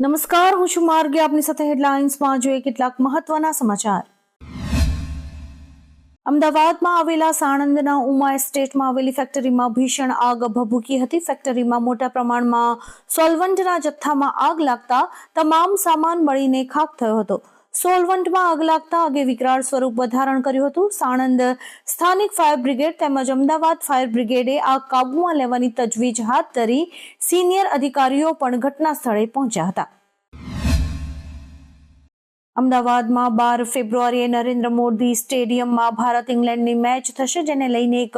નમસ્કાર, હું છું માર્ગે. આપની સાથે હેડલાઇન્સમાં જોઈએ કેટલાક મહત્વના સમાચાર. અમદાવાદમાં આવેલા સાણંદના ઉમા એસ્ટેટમાં આવેલી ફેક્ટરીમાં ભીષણ આગ ભભૂકી હતી. ફેક્ટરીમાં મોટા પ્રમાણમાં સોલ્વન્ટના જથ્થામાં આગ લાગતા તમામ સામાન બળીને ખાક થયો હતો. સોલવન્ટમાં આગ લાગતા આગે વિકરાળ સ્વરૂપ ધારણ કર્યું હતું. સાણંદ સ્થાનિક ફાયર બ્રિગેડ તેમજ અમદાવાદ ફાયર બ્રિગેડે આગ કાબૂમાં લેવાની તજવીજ હાથ ધરી સિનિયર અધિકારીઓ પણ ઘટના સ્થળે પહોંચ્યા હતા. અમદાવાદમાં બાર ફેબ્રુઆરીએ નરેન્દ્ર મોદી સ્ટેડિયમમાં ભારત ઇંગ્લેન્ડની મેચ થશે, જેને લઈને એક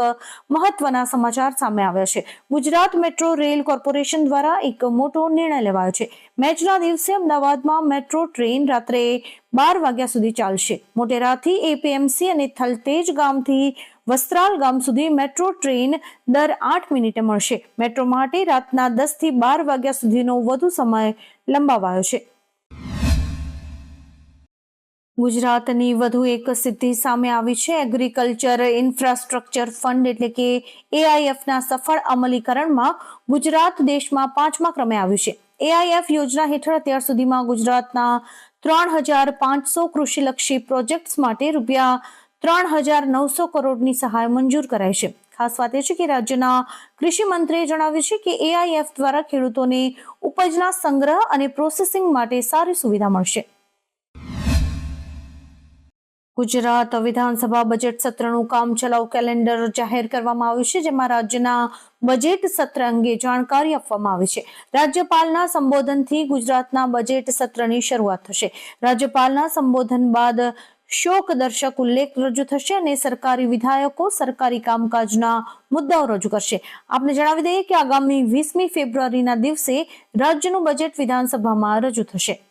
મહત્વના સમાચાર સામે આવ્યા છે. ગુજરાત મેટ્રો રેલ કોર્પોરેશન દ્વારા એક મોટો નિર્ણય લેવાયો છે. મેચના દિવસે અમદાવાદમાં મેટ્રો ટ્રેન રાત્રે બાર વાગ્યા સુધી ચાલશે. મોટેરાથી એપીએમસી અને થલતેજ ગામથી વસ્ત્રાલ ગામ સુધી મેટ્રો ટ્રેન દર આઠ મિનિટે મળશે. મેટ્રો માટે રાતના દસથી બાર વાગ્યા સુધીનો વધુ સમય લંબાવાયો છે. ગુજરાતની વધુ એક સિદ્ધિ સામે આવી છે. એગ્રીકલ્ચર ઇન્ફ્રાસ્ટ્રક્ચર ફંડ એટલે કે એઆઈએફના સફળ અમલીકરણમાં ગુજરાત દેશમાં પાંચમા ક્રમે આવ્યું છે. એઆઈએફ યોજના હેઠળ અત્યાર સુધીમાં ગુજરાતના ત્રણ હજાર પાંચસો કૃષિલક્ષી પ્રોજેક્ટ્સ માટે રૂપિયા ત્રણ હજાર નવસો કરોડની સહાય મંજૂર કરાઈ છે. ખાસ વાત એ છે કે રાજ્યના કૃષિ મંત્રીએ જણાવ્યું છે કે એઆઈએફ દ્વારા ખેડૂતોને ઉપજના સંગ્રહ અને પ્રોસેસિંગ માટે સારી સુવિધા મળશે. ગુજરાત વિધાનસભા બજેટ સત્રનું કામચલાઉ કેલેન્ડર જાહેર કરવામાં આવ્યું છે, જેમાં રાજ્યના બજેટ સત્ર અંગે જાણકારી આપવામાં આવી છે. રાજ્યપાલના સંબોધનથી ગુજરાતના બજેટ સત્રની શરૂઆત થશે. રાજ્યપાલના સંબોધન બાદ શોક દર્શક ઉલ્લેખ રજૂ થશે અને સરકારી વિધાયકો સરકારી કામકાજના મુદ્દાઓ રજૂ કરશે. આપને જણાવી દઈએ કે આગામી વીસમી ફેબ્રુઆરીના દિવસે રાજ્યનું બજેટ વિધાનસભામાં રજૂ થશે.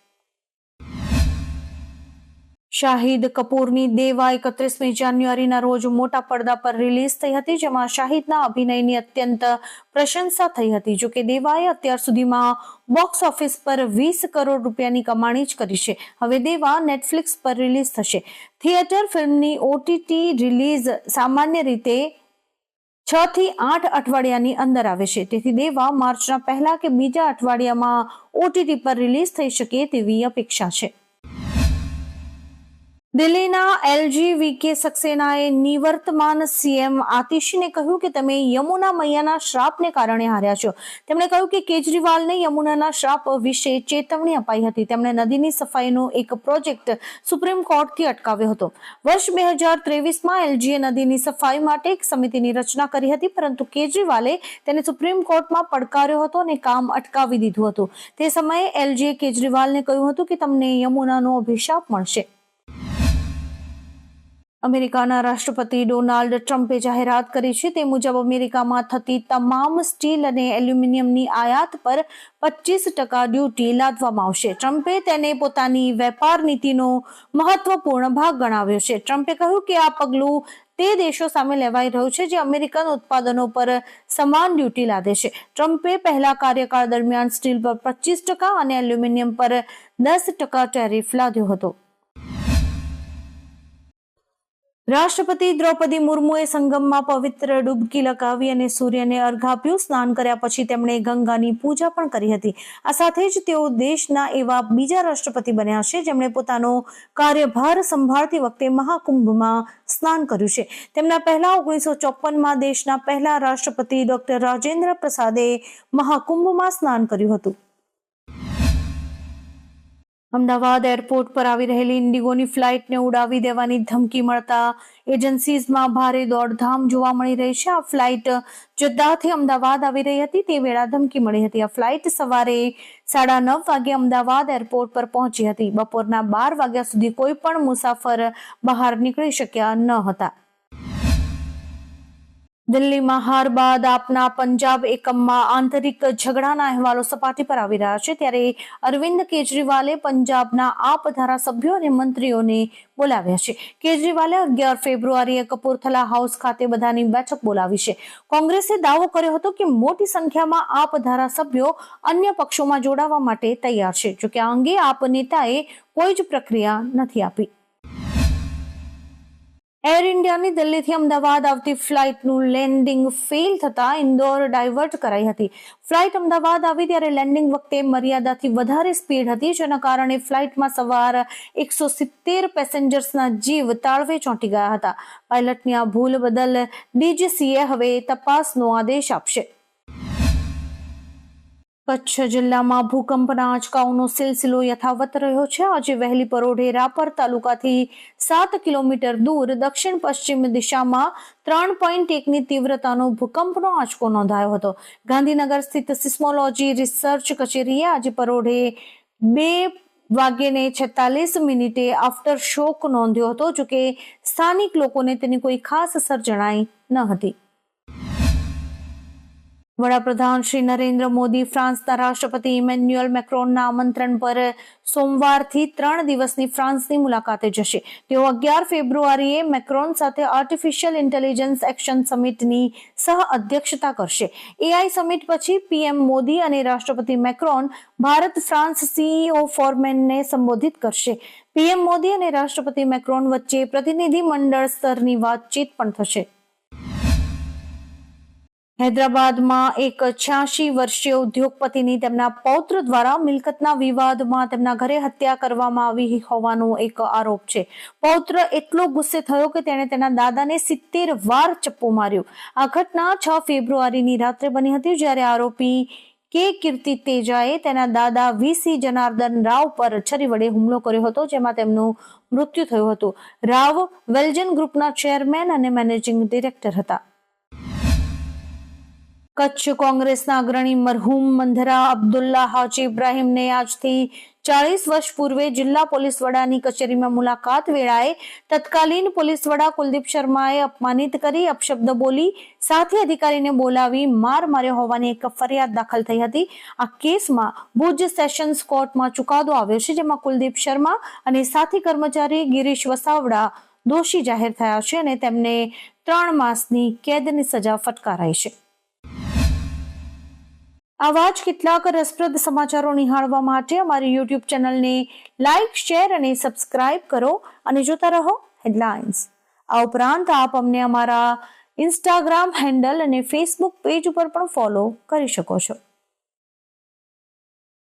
શાહિદ કપૂરની દેવા એકત્રીસમી જાન્યુઆરીના રોજ મોટા પડદા પર રિલીઝ થઈ હતી, જેમાં શાહિદના અભિનયની અત્યંત પ્રશંસા થઈ હતી જોકે દેવાએ અત્યાર સુધીમાં બોક્સ ઓફિસ પર વીસ કરોડ રૂપિયાની કમાણી જ કરી છે. હવે દેવા નેટફ્લિક્સ પર રિલીઝ થશે. થિયેટર ફિલ્મની ઓટીટી રિલીઝ સામાન્ય રીતે છ થી આઠ અઠવાડિયાની અંદર આવે છે. તેથી દેવા માર્ચના પહેલા કે બીજા અઠવાડિયામાં ઓટીટી પર રિલીઝ થઈ શકે તેવી અપેક્ષા છે. દિલ્હીના એલજી વીકે સક્સેનાએ નિવર્તમાન સીએમ આતિશીને કહ્યું કે તમે યમુના મૈયાના શ્રાપને કારણે હાર્યા છો. તેમણે કહ્યું કે કેજરીવાલને યમુનાના શ્રાપ વિશે ચેતવણી અપાઈ હતી. તેમણે નદીની સફાઈનો એક પ્રોજેક્ટ સુપ્રીમ કોર્ટથી અટકાવ્યો હતો. વર્ષ બે હજાર ત્રેવીસમાં એલજીએ નદીની સફાઈ માટે એક સમિતિની રચના કરી હતી, પરંતુ કેજરીવાલે તેને સુપ્રીમ કોર્ટમાં પડકાર્યો હતો અને કામ અટકાવી દીધું હતું. તે સમયે એલજીએ કેજરીવાલને કહ્યું હતું કે તમને યમુનાનો અભિશાપ મળશે. અમેરિકાના રાષ્ટ્રપતિ ડોનાલ્ડ ટ્રમ્પે જાહેરાત કરી છે, તે મુજબ અમેરિકામાં થતી તમામ સ્ટીલ અને એલ્યુમિનિયમની આયાત પર પચીસ ટકા ડ્યુટી લાદવામાં આવશે. ટ્રમ્પે તેને પોતાની વેપાર નીતિનો મહત્વપૂર્ણ ભાગ ગણાવ્યો છે. ટ્રમ્પે કહ્યું કે આ પગલું તે દેશો સામે લેવાઈ રહ્યું છે, જે અમેરિકન ઉત્પાદનો પર સમાન ડ્યુટી લાદે છે. ટ્રમ્પે પહેલા કાર્યકાળ દરમિયાન સ્ટીલ પર પચીસ ટકા અને એલ્યુમિનિયમ પર દસ ટકા ટેરિફ લાદ્યો હતો. રાષ્ટ્રપતિ દ્રૌપદી મુર્મુએ સંગમમાં પવિત્ર ડૂબકી લગાવી અને સૂર્યને અર્ઘ આપ્યું સ્નાન કર્યા પછી તેમણે ગંગાની પૂજા પણ કરી હતી. આ સાથે જ તેઓ દેશના એવા બીજા રાષ્ટ્રપતિ બન્યા છે જેમણે પોતાનો કાર્યભાર સંભાળતી વખતે મહાકુંભમાં સ્નાન કર્યું છે. તેમના પહેલા ઓગણીસો ચોપનમાં દેશના પહેલા રાષ્ટ્રપતિ ડોક્ટર રાજેન્દ્ર પ્રસાદે મહાકુંભમાં સ્નાન કર્યું હતું. અમદાવાદ એરપોર્ટ પર આવી રહેલી ઇન્ડિગોની ફ્લાઇટને ઉડાવી દેવાની ધમકી મળતા એજન્સીઝમાં ભારે દોડધામ જોવા મળી રહી છે. આ ફ્લાઇટ જદ્દાથી અમદાવાદ આવી રહી હતી. તે વેળા ધમકી મળી હતી. આ ફ્લાઇટ સવારે સાડા નવ વાગે અમદાવાદ એરપોર્ટ પર પહોંચી હતી. બપોરના બાર વાગ્યા સુધી કોઈ પણ મુસાફર બહાર નીકળી શક્યા ન હતા. દિલ્હીમાં હાર બાદ આપના પંજાબ એકમમાં આંતરિક ઝઘડાના અહેવાલો સપાટી પર આવી રહ્યા છે. ત્યારે અરવિંદ કેજરીવાલે પંજાબના આપ ધારાસભ્યો અને મંત્રીઓને બોલાવ્યા છે. કેજરીવાલે અગિયાર ફેબ્રુઆરીએ કપૂરથલા હાઉસ ખાતે બધાની બેઠક બોલાવી છે. કોંગ્રેસે દાવો કર્યો હતો કે મોટી સંખ્યામાં આપ ધારાસભ્યો અન્ય પક્ષોમાં જોડાવા માટે તૈયાર છે. જોકે આ અંગે આપ નેતાએ કોઈ જ પ્રક્રિયા નથી આપી. એર ઇન્ડિયાની દિલ્હીથી અમદાવાદ આવતી ફ્લાઇટનું લેન્ડિંગ ફેલ થતા ઇન્દોર ડાયવર્ટ કરાઈ હતી. ફ્લાઇટ અમદાવાદ આવી ત્યારે લેન્ડિંગ વખતે મર્યાદાથી વધારે સ્પીડ હતી, જેના કારણે ફ્લાઇટમાં સવાર એકસો સિત્તેર પેસેન્જર્સના જીવ તાળવે ચોંટી ગયા હતા. પાયલટની આ ભૂલ બદલ ડીજીસીએ હવે તપાસનો આદેશ આપશે. કચ્છ જિલ્લામાં ભૂકંપના આંચકાઓનો સિલસિલો યથાવત રહ્યો છે. આજે વહેલી પરોઢે રાપર તાલુકાથી સાત કિલોમીટર દૂર દક્ષિણ પશ્ચિમ દિશામાં ત્રણ પોઈન્ટ એકની તીવ્રતાનો ભૂકંપનો આંચકો નોંધાયો હતો. ગાંધીનગર સ્થિત સિસ્મોલોજી રિસર્ચ કચેરીએ આજે પરોઢે બે વાગ્યેને છેતાલીસ મિનિટે આફ્ટર શોક નોંધ્યો હતો, જોકે સ્થાનિક લોકોને તેની કોઈ ખાસ અસર જણાઈ ન હતી. વડાપ્રધાન શ્રી નરેન્દ્ર મોદી ફ્રાન્સના રાષ્ટ્રપતિ ઇમેન્યુઅલ મેક્રોનના આમંત્રણ પર સોમવારથી ત્રણ દિવસની ફ્રાન્સની મુલાકાતે જશે. તેઓ અગિયાર ફેબ્રુઆરીએ મેક્રોન સાથે આર્ટિફિશિયલ ઇન્ટેલિજન્સ એક્શન સમિટની સહ અધ્યક્ષતા કરશે. એઆઈ સમિટ પછી પીએમ મોદી અને રાષ્ટ્રપતિ મેક્રોન ભારત ફ્રાન્સ સીઈઓ ફોરમેનને સંબોધિત કરશે. પીએમ મોદી અને રાષ્ટ્રપતિ મેક્રોન વચ્ચે પ્રતિનિધિ મંડળ સ્તરની વાતચીત પણ થશે. હૈદરાબાદમાં એક છ્યાસી વર્ષીય ઉદ્યોગપતિની તેમના પૌત્ર દ્વારા મિલકતના વિવાદમાં તેમના ઘરે હત્યા કરવામાં આવી હોવાનો એક આરોપ છે. પૌત્ર એટલો ગુસ્સે થયો કે તેણે તેના દાદાને સિત્તેર વાર ચપ્પુ માર્યો. આ ઘટના છ ફેબ્રુઆરીની રાત્રે બની હતી જ્યારે આરોપી કે કીર્તિ તેજાએ તેના દાદા વીસી જનાર્દન રાવ પર છરી વડે હુમલો કર્યો હતો, જેમાં તેમનું મૃત્યુ થયું હતું. રાવ વેલ્જન ગ્રુપના ચેરમેન અને મેનેજિંગ ડિરેક્ટર હતા. કચ્છ કોંગ્રેસના અગ્રણી મરહુમ મંધરા અબ્દુલ્લા હાજી ઇબ્રાહીમને આજથી ચાળીસ વર્ષ પૂર્વે જિલ્લા પોલીસ વડાની કચેરીમાં મુલાકાત વેળાએ તત્કાલીન પોલીસ વડા કુલદીપ શર્માએ અપમાનિત કરી, અપશબ્દ બોલી સાથી અધિકારીને બોલાવી માર માર્યો હોવાની એક ફરિયાદ દાખલ થઈ હતી. આ કેસમાં ભુજ સેશન્સ કોર્ટમાં ચુકાદો આવ્યો છે, જેમાં કુલદીપ શર્મા અને સાથી કર્મચારી ગિરીશ વસાવડા દોષી જાહેર થયા છે અને તેમને ત્રણ માસની કેદની સજા ફટકારાઈ છે. આવા જ કેટલાક રસપ્રદ સમાચારો નિહાળવા માટે અમારી યુટ્યુબ ચેનલને લાઇક શેર અને સબસ્ક્રાઇબ કરો અને જોતા રહો હેડલાઇન્સ. આ ઉપરાંત આપ અમને અમારા ઇન્સ્ટાગ્રામ હેન્ડલ અને ફેસબુક પેજ ઉપર પણ ફોલો કરી શકો છો.